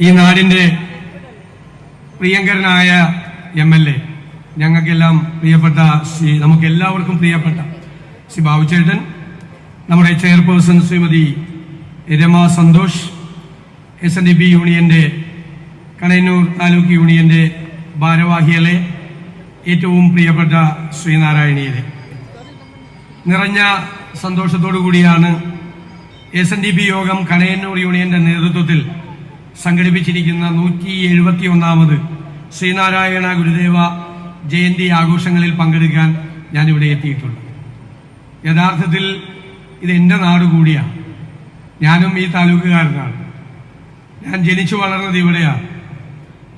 ഈ നാടിന്റെ പ്രിയങ്കരനായ എം എൽ എ. ഞങ്ങൾക്കെല്ലാം പ്രിയപ്പെട്ട ശ്രീ നമുക്ക് എല്ലാവർക്കും പ്രിയപ്പെട്ട ശ്രീ ബാബുചേട്ടൻ നമ്മുടെ chairperson Srimathi Rama Santhosh S N D P യൂണിയന്റെ കണയന്നൂർ താലൂക്ക് യൂണിയന്റെ ഭാരവാഹികളെ ഏറ്റവും പ്രിയപ്പെട്ട ശ്രീനാരായണീയരെ നിറഞ്ഞ സന്തോഷത്തോടു കൂടിയാണ് എസ് എൻ ഡി പി യോഗം കണയന്നൂർ യൂണിയന്റെ നേതൃത്വത്തിൽ സംഘടിപ്പിച്ചിരിക്കുന്ന നൂറ്റി എഴുപത്തി ഒന്നാമത് ശ്രീനാരായണ ഗുരുദേവ ജയന്തി ആഘോഷങ്ങളിൽ പങ്കെടുക്കാൻ ഞാനിവിടെ എത്തിയിട്ടുണ്ട്. യഥാർത്ഥത്തിൽ ഇത് എന്റെ നാട് കൂടിയാണ്. ഞാനും ഈ താലൂക്കുകാരനാണ്. ഞാൻ ജനിച്ചു വളർന്നത് ഇവിടെയാണ്.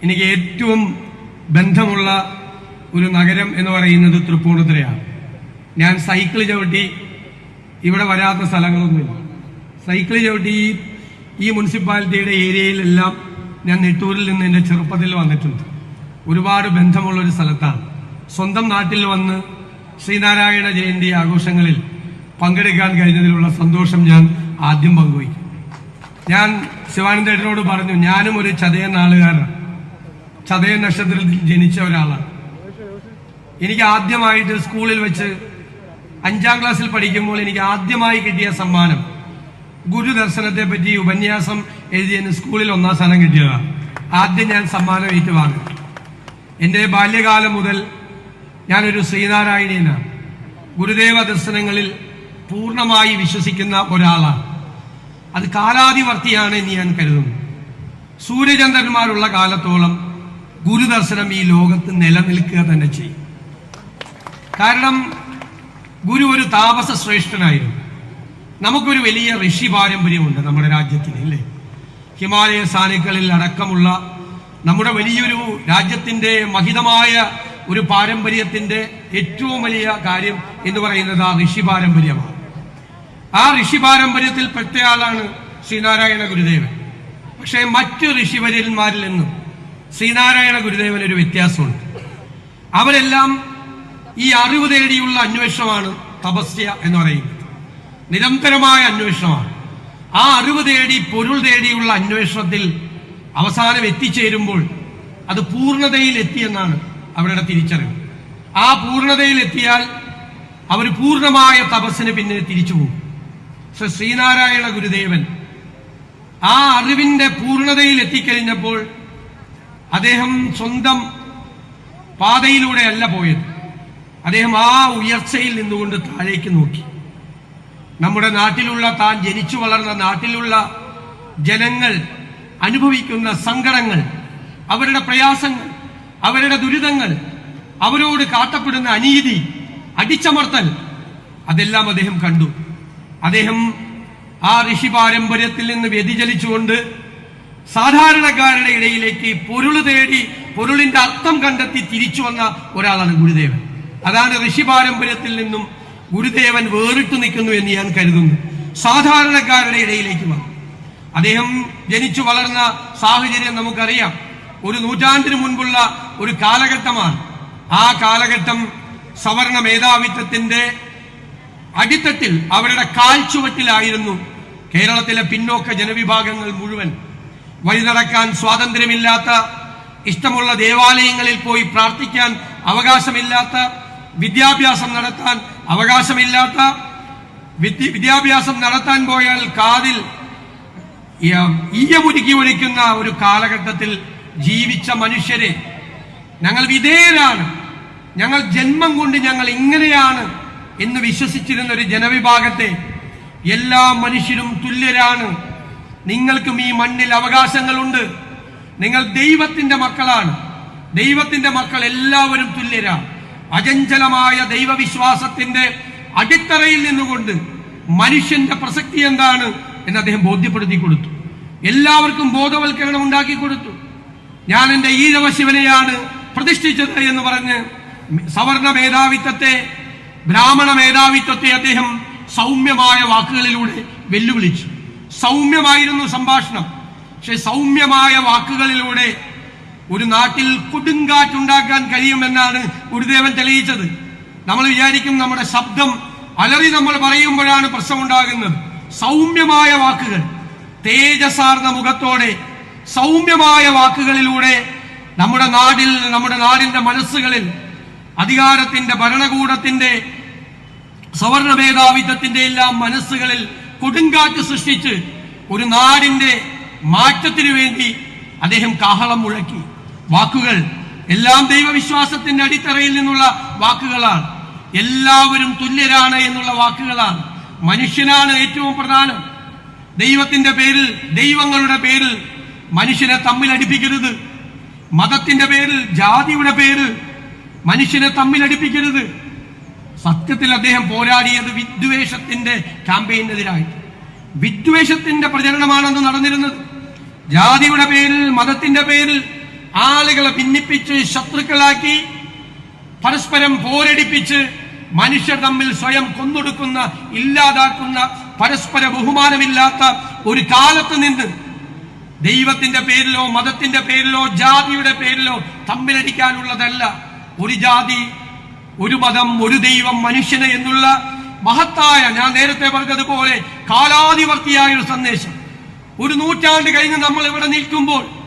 എനിക്ക് ഏറ്റവും ബന്ധമുള്ള ഒരു നഗരം എന്ന് പറയുന്നത് തൃപ്പൂണിത്തുറയാണ്. ഞാൻ സൈക്കിൾ ചവിട്ടി ഇവിടെ വരാത്ത സ്ഥലങ്ങളൊന്നുമില്ല. സൈക്കിൾ ചവിട്ടി ഈ മുനിസിപ്പാലിറ്റിയുടെ ഏരിയയിലെല്ലാം ഞാൻ നെട്ടൂരിൽ നിന്ന് എന്റെ ചെറുപ്പത്തിൽ വന്നിട്ടുണ്ട്. ഒരുപാട് ബന്ധമുള്ള ഒരു സ്ഥലത്താണ്. സ്വന്തം നാട്ടിൽ വന്ന് ശ്രീനാരായണ ജയന്തി ആഘോഷങ്ങളിൽ പങ്കെടുക്കാൻ കഴിഞ്ഞതിലുള്ള സന്തോഷം ഞാൻ ആദ്യം പങ്കുവയ്ക്കും. ഞാൻ ശിവാനന്ദേട്ടനോട് പറഞ്ഞു ഞാനും ഒരു ചതയൻ നാളുകാരനാണ് ചതയൻ നക്ഷത്രത്തിൽ ജനിച്ച ഒരാളാണ് എനിക്ക് ആദ്യമായിട്ട് സ്കൂളിൽ വെച്ച് അഞ്ചാം ക്ലാസ്സിൽ പഠിക്കുമ്പോൾ എനിക്ക് ആദ്യമായി കിട്ടിയ സമ്മാനം ഗുരുദർശനത്തെ പറ്റി ഉപന്യാസം എഴുതിയതിന് സ്കൂളിൽ ഒന്നാം സ്ഥാനം കിട്ടിയതാണ് ആദ്യം ഞാൻ സമ്മാനം ഏറ്റുവാങ്ങി. എന്റെ ബാല്യകാലം മുതൽ ഞാനൊരു ശ്രീനാരായണീയനാണ് ഗുരുദേവ ദർശനങ്ങളിൽ പൂർണമായി വിശ്വസിക്കുന്ന ഒരാളാണ് അത് കാലാതിവർത്തിയാണ് എന്ന് ഞാൻ കരുതുന്നു. സൂര്യചന്ദ്രന്മാരുള്ള കാലത്തോളം ഗുരുദർശനം ഈ ലോകത്ത് നിലനിൽക്കുക തന്നെ ചെയ്യും. കാരണം ഗുരു ഒരു താപസ ശ്രേഷ്ഠനായിരുന്നു. നമുക്കൊരു വലിയ ഋഷി പാരമ്പര്യമുണ്ട് നമ്മുടെ രാജ്യത്തിന് അല്ലേ? ഹിമാലയ സാനുക്കളിൽ അടക്കമുള്ള നമ്മുടെ വലിയൊരു രാജ്യത്തിന്റെ മഹിതമായ ഒരു പാരമ്പര്യത്തിന്റെ ഏറ്റവും വലിയ കാര്യം എന്ന് പറയുന്നത് ആ ഋഷി പാരമ്പര്യമാണ്. ആ ഋഷി പാരമ്പര്യത്തിൽ പെട്ടയാളാണ് ശ്രീനാരായണ ഗുരുദേവൻ. പക്ഷേ മറ്റു ഋഷിവര്യന്മാരിൽ നിന്നും ശ്രീനാരായണ ഗുരുദേവൻ ഒരു വ്യത്യാസമുണ്ട്. അവരെല്ലാം ഈ അറിവ് തേടിയുള്ള അന്വേഷണമാണ് തപസ്യ എന്ന് പറയുന്നത്. നിരന്തരമായ അന്വേഷണമാണ്. ആ അറിവ് തേടി പൊരുൾ തേടിയുള്ള അന്വേഷണത്തിൽ അവസാനം എത്തിച്ചേരുമ്പോൾ അത് പൂർണതയിൽ എത്തിയെന്നാണ് അവരുടെ തിരിച്ചറിവ്. ആ പൂർണതയിൽ എത്തിയാൽ അവർ പൂർണമായ തപസ്സിന് പിന്നെ തിരിച്ചു പോകും. ശ്രീ ശ്രീനാരായണ ഗുരുദേവൻ ആ അറിവിന്റെ പൂർണതയിൽ എത്തിക്കഴിഞ്ഞപ്പോൾ അദ്ദേഹം സ്വന്തം പാതയിലൂടെ അല്ല പോയത്. അദ്ദേഹം ആ ഉയർച്ചയിൽ നിന്നുകൊണ്ട് താഴേക്ക് നോക്കി. നമ്മുടെ നാട്ടിലുള്ള താൻ ജനിച്ചു വളർന്ന നാട്ടിലുള്ള ജനങ്ങൾ അനുഭവിക്കുന്ന സങ്കടങ്ങൾ അവരുടെ പ്രയാസങ്ങൾ അവരുടെ ദുരിതങ്ങൾ അവരോട് കാട്ടപ്പെടുന്ന അനീതി അടിച്ചമർത്തൽ അതെല്ലാം അദ്ദേഹം കണ്ടു. അദ്ദേഹം ആ ഋഷി പാരമ്പര്യത്തിൽ നിന്ന് വ്യതിചലിച്ചുകൊണ്ട് സാധാരണക്കാരുടെ ഇടയിലേക്ക് പൊരുൾ തേടി പൊരുളിന്റെ അർത്ഥം കണ്ടെത്തി തിരിച്ചു വന്ന ഒരാളാണ് ഗുരുദേവൻ. അതാണ് ഋഷി പാരമ്പര്യത്തിൽ നിന്നും ഗുരുദേവൻ വേറിട്ട് നിൽക്കുന്നു എന്ന് ഞാൻ കരുതുന്നു. സാധാരണക്കാരുടെ ഇടയിലേക്ക് വന്നു. അദ്ദേഹം ജനിച്ചു വളർന്ന സാഹചര്യം നമുക്കറിയാം. ഒരു നൂറ്റാണ്ടിന് മുൻപുള്ള ഒരു കാലഘട്ടമാണ്. ആ കാലഘട്ടം സവർണ മേധാവിത്വത്തിന്റെ അടിത്തട്ടിൽ അവരുടെ കാൽച്ചുവട്ടിലായിരുന്നു കേരളത്തിലെ പിന്നോക്ക ജനവിഭാഗങ്ങൾ മുഴുവൻ. വഴി നടക്കാൻ സ്വാതന്ത്ര്യമില്ലാത്ത ഇഷ്ടമുള്ള ദേവാലയങ്ങളിൽ പോയി പ്രാർത്ഥിക്കാൻ അവകാശമില്ലാത്ത വിദ്യാഭ്യാസം നടത്താൻ അവകാശമില്ലാത്ത വിദ്യ- വിദ്യാഭ്യാസം നടത്താൻ പോയാൽ കാതിൽ ഈയമുരുക്കി ഒഴിക്കുന്ന ഒരു കാലഘട്ടത്തിൽ ജീവിച്ച മനുഷ്യരെ ഞങ്ങൾ വിധേയരാണ്. ഞങ്ങൾ ജന്മം കൊണ്ട് ഞങ്ങൾ ഇങ്ങനെയാണ് എന്ന് വിശ്വസിച്ചിരുന്ന ഒരു ജനവിഭാഗത്തെ എല്ലാ മനുഷ്യരും തുല്യരാണ്. നിങ്ങൾക്കും ഈ മണ്ണിൽ അവകാശങ്ങളുണ്ട്. നിങ്ങൾ ദൈവത്തിന്റെ മക്കളാണ്. ദൈവത്തിന്റെ മക്കൾ എല്ലാവരും തുല്യരാണ്. അചഞ്ചലമായ ദൈവവിശ്വാസത്തിന്റെ അടിത്തറയിൽ നിന്നുകൊണ്ട് മനുഷ്യന്റെ പ്രസക്തി എന്താണ് എന്ന് അദ്ദേഹം ബോധ്യപ്പെടുത്തി കൊടുത്തു. എല്ലാവർക്കും ബോധവൽക്കരണം ഉണ്ടാക്കി കൊടുത്തു. ഞാൻ എന്റെ ഈഴവ ശിവനെയാണ് പ്രതിഷ്ഠിച്ചത് എന്ന് പറഞ്ഞ് സവർണ മേധാവിത്വത്തെ ബ്രാഹ്മണ മേധാവിത്വത്തെ അദ്ദേഹം സൗമ്യമായ വാക്കുകളിലൂടെ വെല്ലുവിളിച്ചു. സൗമ്യമായിരുന്നു സംഭാഷണം. പക്ഷെ സൗമ്യമായ വാക്കുകളിലൂടെ ഒരു നാട്ടിൽ കൊടുങ്കാറ്റുണ്ടാക്കാൻ കഴിയുമെന്നാണ് ഗുരുദേവൻ തെളിയിച്ചത്. നമ്മൾ വിചാരിക്കും നമ്മുടെ ശബ്ദം അലറി നമ്മൾ പറയുമ്പോഴാണ് പ്രശ്നമുണ്ടാകുന്നത്. സൗമ്യമായ വാക്കുകൾ തേജസാർന്ന മുഖത്തോടെ സൗമ്യമായ വാക്കുകളിലൂടെ നമ്മുടെ നാടിൽ നമ്മുടെ നാടിന്റെ മനസ്സുകളിൽ അധികാരത്തിന്റെ ഭരണകൂടത്തിന്റെ സവർണ മേധാവിത്വത്തിന്റെ എല്ലാം മനസ്സുകളിൽ കൊടുങ്കാറ്റ് സൃഷ്ടിച്ച് ഒരു നാടിന്റെ മാറ്റത്തിനു വേണ്ടി അദ്ദേഹം കാഹളം മുഴക്കി. വാക്കുകൾ എല്ലാം ദൈവവിശ്വാസത്തിന്റെ അടിത്തറയിൽ നിന്നുള്ള വാക്കുകളാണ്. എല്ലാവരും തുല്യരാണ് എന്നുള്ള വാക്കുകളാണ്. മനുഷ്യനാണ് ഏറ്റവും പ്രധാനം. ദൈവത്തിന്റെ പേരിൽ ദൈവങ്ങളുടെ പേരിൽ മനുഷ്യനെ തമ്മിൽ അടിപ്പിക്കരുത്. മതത്തിന്റെ പേരിൽ ജാതിയുടെ പേരിൽ മനുഷ്യനെ തമ്മിൽ അടിപ്പിക്കരുത്. സത്യത്തിൽ അദ്ദേഹം പോരാടിയത് വിദ്വേഷത്തിന്റെ ക്യാമ്പയിനെതിരായി വിദ്വേഷത്തിന്റെ പ്രചരണമാണെന്ന് നടന്നിരുന്നത്. ജാതിയുടെ പേരിൽ മതത്തിന്റെ പേരിൽ ആളുകളെ ഭിന്നിപ്പിച്ച് ശത്രുക്കളാക്കി പരസ്പരം പോരടിപ്പിച്ച് മനുഷ്യർ തമ്മിൽ സ്വയം കൊന്നൊടുക്കുന്ന ഇല്ലാതാക്കുന്ന പരസ്പര ബഹുമാനമില്ലാത്ത ഒരു കാലത്ത് നിന്ന് ദൈവത്തിന്റെ പേരിലോ മതത്തിന്റെ പേരിലോ ജാതിയുടെ പേരിലോ തമ്മിലടിക്കാനുള്ളതല്ല. ഒരു ജാതി ഒരു മതം ഒരു ദൈവം മനുഷ്യന് എന്നുള്ള മഹത്തായ ഞാൻ നേരത്തെ പറഞ്ഞതുപോലെ കാലാധിവർത്തിയായ ഒരു സന്ദേശം. ഒരു നൂറ്റാണ്ട് കഴിഞ്ഞ് നമ്മൾ ഇവിടെ നിൽക്കുമ്പോൾ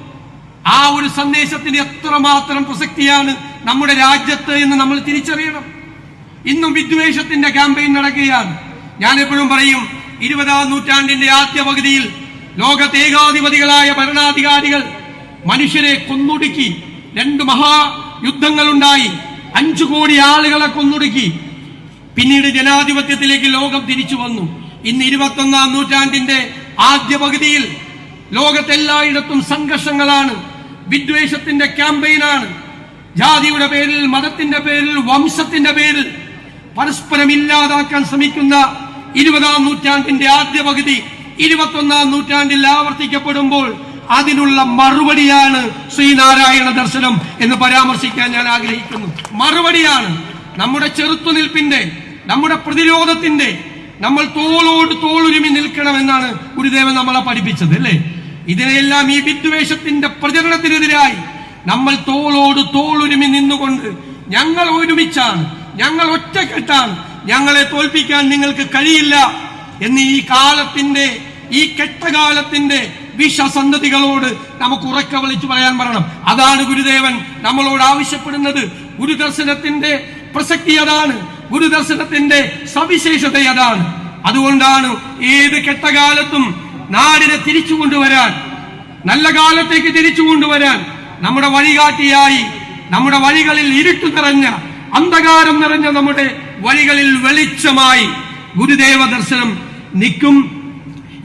ആ ഒരു സന്ദേശത്തിന് എത്രമാത്രം പ്രസക്തിയാണ് നമ്മുടെ രാജ്യത്ത് എന്ന് നമ്മൾ തിരിച്ചറിയണം. ഇന്നും വിദ്വേഷത്തിന്റെ ക്യാമ്പയിൻ നടക്കുകയാണ്. ഞാൻ എപ്പോഴും പറയും ഇരുപതാം നൂറ്റാണ്ടിന്റെ ആദ്യ പകുതിയിൽ ലോകത്തെ ഏകാധിപതികളായ ഭരണാധികാരികൾ മനുഷ്യരെ കൊന്നൊടുക്കി രണ്ട് മഹായുദ്ധങ്ങൾ ഉണ്ടായി അഞ്ചു കോടി ആളുകളെ കൊന്നൊടുക്കി. പിന്നീട് ജനാധിപത്യത്തിലേക്ക് ലോകം തിരിച്ചു വന്നു. ഇന്ന് ഇരുപത്തൊന്നാം നൂറ്റാണ്ടിന്റെ ആദ്യ പകുതിയിൽ ലോകത്തെല്ലായിടത്തും സംഘർഷങ്ങളാണ്. വിദ്വേഷത്തിന്റെ ക്യാമ്പയിനാണ്. ജാതിയുടെ പേരിൽ മതത്തിന്റെ പേരിൽ വംശത്തിന്റെ പേരിൽ പരസ്പരം ഇല്ലാതാക്കാൻ ശ്രമിക്കുന്ന ഇരുപതാം നൂറ്റാണ്ടിന്റെ ആദ്യ പകുതി ഇരുപത്തൊന്നാം നൂറ്റാണ്ടിൽ ആവർത്തിക്കപ്പെടുമ്പോൾ അതിനുള്ള മറുപടിയാണ് ശ്രീനാരായണ ദർശനം എന്ന് പരാമർശിക്കാൻ ഞാൻ ആഗ്രഹിക്കുന്നു. മറുപടിയാണ് നമ്മുടെ ചെറുത്തുനിൽപ്പിന്റെ നമ്മുടെ പ്രതിരോധത്തിന്റെ നമ്മൾ തോളോട് തോളുരുമി നിൽക്കണമെന്നാണ് ഗുരുദേവൻ നമ്മളെ പഠിപ്പിച്ചത് അല്ലേ? ഇതിനെല്ലാം ഈ വിദ്വേഷത്തിന്റെ പ്രചരണത്തിനെതിരായി നമ്മൾ തോളോട് തോളുരുമി നിന്നുകൊണ്ട് ഞങ്ങൾ ഒരുമിച്ചാണ് ഞങ്ങൾ ഒറ്റക്കെട്ടാണ് ഞങ്ങളെ തോൽപ്പിക്കാൻ നിങ്ങൾക്ക് കഴിയില്ല എന്ന് ഈ കാലത്തിന്റെ ഈ കെട്ടകാലത്തിന്റെ വിഷസന്ധതികളോട് നമുക്ക് ഉറക്ക വിളിച്ചു പറയാൻ പറയണം. അതാണ് ഗുരുദേവൻ നമ്മളോട് ആവശ്യപ്പെടുന്നത്. ഗുരുദർശനത്തിന്റെ പ്രസക്തി അതാണ്. ഗുരുദർശനത്തിന്റെ സവിശേഷത അതാണ്. അതുകൊണ്ടാണ് ഏത് കെട്ടകാലത്തും നാടിനെ തിരിച്ചു കൊണ്ടുവരാൻ നല്ല കാലത്തേക്ക് തിരിച്ചു കൊണ്ടുവരാൻ നമ്മുടെ വഴികാട്ടിയായി നമ്മുടെ വഴികളിൽ ഇരുട്ടു നിറഞ്ഞ അന്ധകാരം നിറഞ്ഞ നമ്മുടെ വഴികളിൽ വെളിച്ചമായി ഗുരുദേവ ദർശനം നിൽക്കും.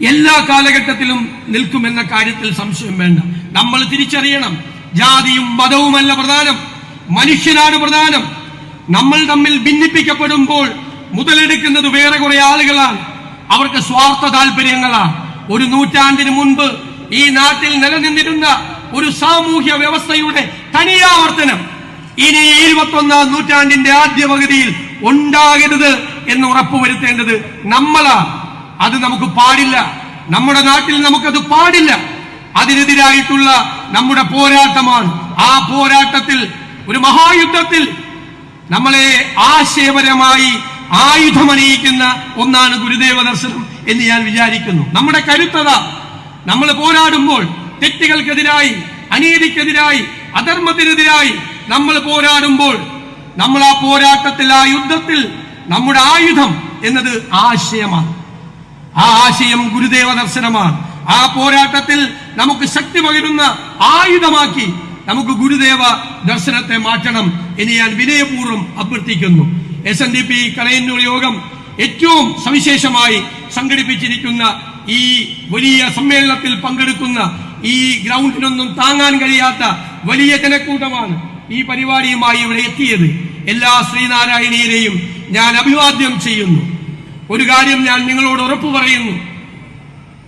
എല്ലാ കാലഘട്ടത്തിലും നിൽക്കുമെന്ന കാര്യത്തിൽ സംശയം വേണ്ട. നമ്മൾ തിരിച്ചറിയണം. ജാതിയും മതവുമല്ല പ്രധാനം. മനുഷ്യനാണ് പ്രധാനം. നമ്മൾ തമ്മിൽ ഭിന്നിപ്പിക്കപ്പെടുമ്പോൾ മുതലെടുക്കുന്നത് വേറെ കുറെ ആളുകളാണ്. അവർക്ക് സ്വാർത്ഥ താല്പര്യങ്ങളാണ് ഒരു നൂറ്റാണ്ടിന് മുൻപ് ഈ നാട്ടിൽ നിലനിന്നിരുന്ന ഒരു സാമൂഹ്യ വ്യവസ്ഥയുടെ തനിയാവർത്തനം ഇനി ഇരുപത്തൊന്നാം നൂറ്റാണ്ടിന്റെ ആദ്യ പകുതിയിൽ ഉണ്ടാകരുത് എന്ന് ഉറപ്പുവരുത്തേണ്ടത് നമ്മളാണ്. അത് നമുക്ക് പാടില്ല. നമ്മുടെ നാട്ടിൽ നമുക്കത് പാടില്ല. അതിനെതിരായിട്ടുള്ള നമ്മുടെ പോരാട്ടമാണ്. ആ പോരാട്ടത്തിൽ ഒരു മഹായുദ്ധത്തിൽ നമ്മളെ ആശയപരമായി ആയുധമണിയിക്കുന്ന ഒന്നാണ് ഗുരുദേവ ദർശനം എന്ന് ഞാൻ വിചാരിക്കുന്നു. നമ്മുടെ കരുത്തത നമ്മൾ പോരാടുമ്പോൾ തെറ്റുകൾക്കെതിരായി അനീതിക്കെതിരായി അധർമ്മത്തിനെതിരായി നമ്മൾ പോരാടുമ്പോൾ നമ്മൾ ആ പോരാട്ടത്തിൽ ആ യുദ്ധത്തിൽ നമ്മുടെ ആയുധം എന്നത് ആശയമാണ്. ആ ആശയം ഗുരുദേവ ദർശനമാണ്. ആ പോരാട്ടത്തിൽ നമുക്ക് ശക്തി പകരുന്ന ആയുധമാക്കി നമുക്ക് ഗുരുദേവ ദർശനത്തെ മാറ്റണം എന്ന് ഞാൻ വിനയപൂർവം അഭ്യർത്ഥിക്കുന്നു. S N D P Kalayannur യോഗം ഏറ്റവും സവിശേഷമായി സംഘടിപ്പിച്ചിരിക്കുന്ന ഈ വലിയ സമ്മേളനത്തിൽ പങ്കെടുക്കുന്ന ഈ ഗ്രൗണ്ടിനൊന്നും താങ്ങാൻ കഴിയാത്ത വലിയ ജനക്കൂട്ടമാണ് ഈ പരിപാടിയുമായി ഇവിടെ എത്തിയത്. എല്ലാ ശ്രീനാരായണീയരെയും ഞാൻ അഭിവാദ്യം ചെയ്യുന്നു. ഒരു കാര്യം ഞാൻ നിങ്ങളോട് ഉറപ്പു പറയുന്നു.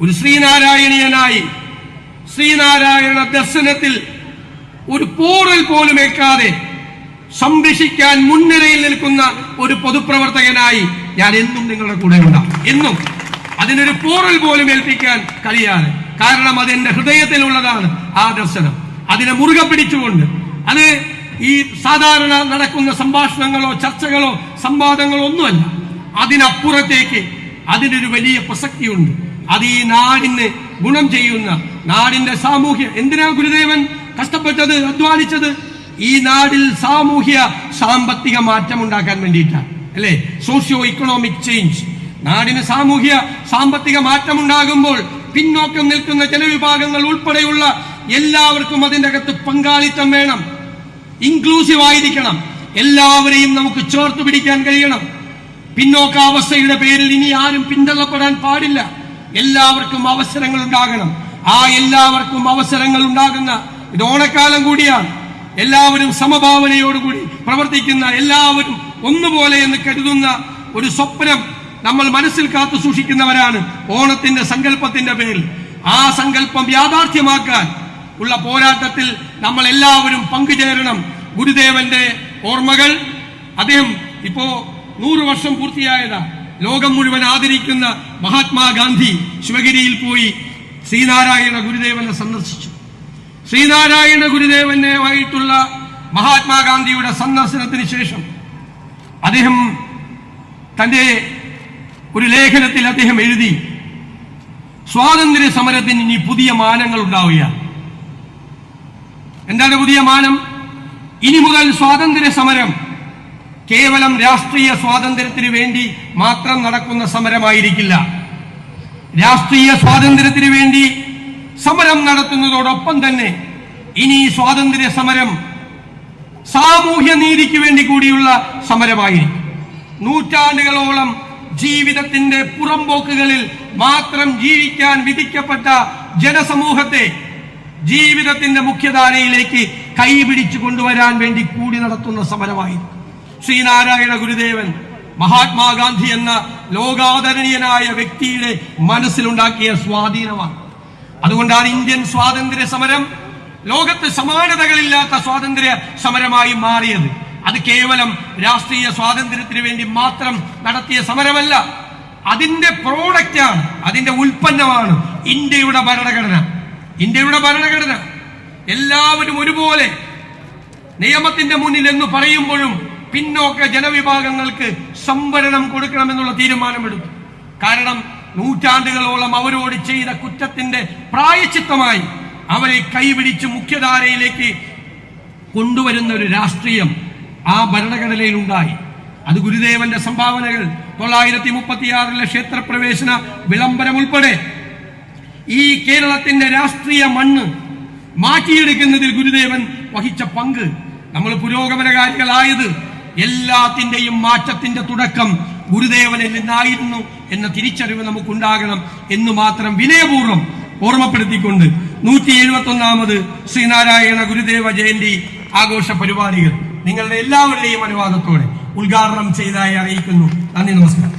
ഒരു ശ്രീനാരായണീയനായി ശ്രീനാരായണ ദർശനത്തിൽ ഒരു പോറൽ പോലും ഏൽക്കാതെ സംരക്ഷിക്കാൻ മുൻനിരയിൽ നിൽക്കുന്ന ഒരു പൊതുപ്രവർത്തകനായി ഞാൻ എന്നും നിങ്ങളുടെ കൂടെ ഉണ്ടാവും എന്നും അതിനൊരു പോറൽ പോലും ഏൽപ്പിക്കാൻ കഴിയാതെ. കാരണം അത് എന്റെ ഹൃദയത്തിലുള്ളതാണ് ആ ദർശനം. അതിനെ മുറുകെ പിടിച്ചുകൊണ്ട് അത് ഈ സാധാരണ നടക്കുന്ന സംഭാഷണങ്ങളോ ചർച്ചകളോ സംവാദങ്ങളോ ഒന്നുമല്ല. അതിനപ്പുറത്തേക്ക് അതിനൊരു വലിയ പ്രസക്തിയുണ്ട്. അത് ഈ നാടിന് ഗുണം ചെയ്യുന്ന നാടിന്റെ സാമൂഹ്യ എന്തിനാ ഗുരുദേവൻ കഷ്ടപ്പെട്ടത് അധ്വാനിച്ചത്? ഈ നാടിൽ സാമൂഹ്യ സാമ്പത്തിക മാറ്റം ഉണ്ടാക്കാൻ വേണ്ടിയിട്ടാണ്. അല്ലേ? സോഷ്യോ ഇക്കണോമിക് ചേഞ്ച് നാടിന് സാമൂഹ്യ സാമ്പത്തിക മാറ്റം ഉണ്ടാകുമ്പോൾ പിന്നോക്കം നിൽക്കുന്ന ജനവിഭാഗങ്ങൾ ഉൾപ്പെടെയുള്ള എല്ലാവർക്കും അതിന്റെ അകത്ത് പങ്കാളിത്തം വേണം. ഇൻക്ലൂസീവ് ആയിരിക്കണം. എല്ലാവരെയും നമുക്ക് ചേർത്ത് പിടിക്കാൻ കഴിയണം. പിന്നോക്കാവസ്ഥയുടെ പേരിൽ ഇനി ആരും പിന്തള്ളപ്പെടാൻ പാടില്ല. എല്ലാവർക്കും അവസരങ്ങൾ ഉണ്ടാകണം. ആ എല്ലാവർക്കും അവസരങ്ങൾ ഉണ്ടാകുന്ന ഇത് ഓണക്കാലം കൂടിയാണ്. എല്ലാവരും സമഭാവനയോടുകൂടി പ്രവർത്തിക്കുന്ന എല്ലാവരും ഒന്നുപോലെ എന്ന് കരുതുന്ന ഒരു സ്വപ്നം നമ്മൾ മനസ്സിൽ കാത്തു സൂക്ഷിക്കുന്നവരാണ്. ഓണത്തിന്റെ സങ്കല്പത്തിന്റെ പേരിൽ. ആ സങ്കല്പം യാഥാർത്ഥ്യമാക്കാൻ ഉള്ള പോരാട്ടത്തിൽ നമ്മൾ എല്ലാവരും പങ്കുചേരണം. ഗുരുദേവന്റെ ഓർമ്മകൾ. അദ്ദേഹം ഇപ്പോ നൂറ് വർഷം പൂർത്തിയായതാ. ലോകം മുഴുവൻ ആദരിക്കുന്ന മഹാത്മാഗാന്ധി ശിവഗിരിയിൽ പോയി ശ്രീനാരായണ ഗുരുദേവനെ സന്ദർശിച്ചു. ശ്രീനാരായണ ഗുരുദേവനുമായിട്ടുള്ള മഹാത്മാഗാന്ധിയുടെ സന്ദർശനത്തിന് ശേഷം അദ്ദേഹം തന്റെ ഒരു ലേഖനത്തിൽ അദ്ദേഹം എഴുതി സ്വാതന്ത്ര്യ സമരത്തിന് ഇനി പുതിയ മാനങ്ങൾ ഉണ്ടാവുകയാണ്. എന്താണ് പുതിയ മാനം? ഇനി മുതൽ സ്വാതന്ത്ര്യ സമരം കേവലം രാഷ്ട്രീയ സ്വാതന്ത്ര്യത്തിന് വേണ്ടി മാത്രം നടക്കുന്ന സമരമായിരിക്കില്ല. രാഷ്ട്രീയ സ്വാതന്ത്ര്യത്തിന് വേണ്ടി സമരം നടത്തുന്നതോടൊപ്പം തന്നെ ഇനി സ്വാതന്ത്ര്യ സമരം സാമൂഹ്യ നീതിക്ക് വേണ്ടി കൂടിയുള്ള സമരമായിരിക്കും. നൂറ്റാണ്ടുകളോളം ജീവിതത്തിന്റെ പുറംപോക്കുകളിൽ മാത്രം ജീവിക്കാൻ വിധിക്കപ്പെട്ട ജനസമൂഹത്തെ ജീവിതത്തിന്റെ മുഖ്യധാരയിലേക്ക് കൈപിടിച്ചു കൊണ്ടുവരാൻ വേണ്ടി കൂടി നടത്തുന്ന സമരമായിരിക്കും. ശ്രീനാരായണ ഗുരുദേവൻ മഹാത്മാഗാന്ധി എന്ന ലോകാദരണീയനായ വ്യക്തിയുടെ മനസ്സിലുണ്ടാക്കിയ സ്വാധീനമാണ്. അതുകൊണ്ടാണ് ഇന്ത്യൻ സ്വാതന്ത്ര്യ സമരം ലോകത്ത് സമാനതകളില്ലാത്ത സ്വാതന്ത്ര്യ സമരമായി മാറിയത്. അത് കേവലം രാഷ്ട്രീയ സ്വാതന്ത്ര്യത്തിന് വേണ്ടി മാത്രം നടത്തിയ സമരമല്ല. അതിന്റെ പ്രോഡക്റ്റാണ് അതിന്റെ ഉൽപ്പന്നമാണ് ഇന്ത്യയുടെ ഭരണഘടന. ഇന്ത്യയുടെ ഭരണഘടന. എല്ലാവരും ഒരുപോലെ നിയമത്തിന്റെ മുന്നിൽ എന്ന് പറയുമ്പോഴും പിന്നോക്ക ജനവിഭാഗങ്ങൾക്ക് സംവരണം കൊടുക്കണമെന്നുള്ള തീരുമാനമെടുത്തു. കാരണം നൂറ്റാണ്ടുകളോളം അവരോട് ചെയ്ത കുറ്റത്തിന്റെ പ്രായച്ചിത്തമായി അവരെ കൈപിടിച്ച് മുഖ്യധാരയിലേക്ക് കൊണ്ടുവരുന്ന ഒരു രാഷ്ട്രീയം ആ ഭരണഘടനയിൽ ഉണ്ടായി അത് ഗുരുദേവന്റെ സംഭാവനകൾ. തൊള്ളായിരത്തി മുപ്പത്തിയാറിലെ ക്ഷേത്രപ്രവേശന വിളംബരം ഉൾപ്പെടെ ഈ കേരളത്തിന്റെ രാഷ്ട്രീയ മണ്ണ് മാറ്റിയെടുക്കുന്നതിൽ ഗുരുദേവൻ വഹിച്ച പങ്ക്. നമ്മൾ പുരോഗമനകാരികളായത് എല്ലാത്തിന്റെയും മാറ്റത്തിന്റെ തുടക്കം ഗുരുദേവനിൽ നിന്നായിരുന്നു എന്ന തിരിച്ചറിവ് നമുക്കുണ്ടാകണം എന്ന് മാത്രം വിനയപൂർവം ഓർമ്മപ്പെടുത്തിക്കൊണ്ട് നൂറ്റി എഴുപത്തി ഒന്നാമത് ശ്രീനാരായണ ഗുരുദേവ ജയന്തി ആഘോഷ പരിപാടികൾ. നിങ്ങളുടെ എല്ലാവരുടെയും അനുവാദത്തോടെ ഉദ്ഘാടനം ചെയ്തതായി അറിയിക്കുന്നു. നന്ദി നമസ്കാരം.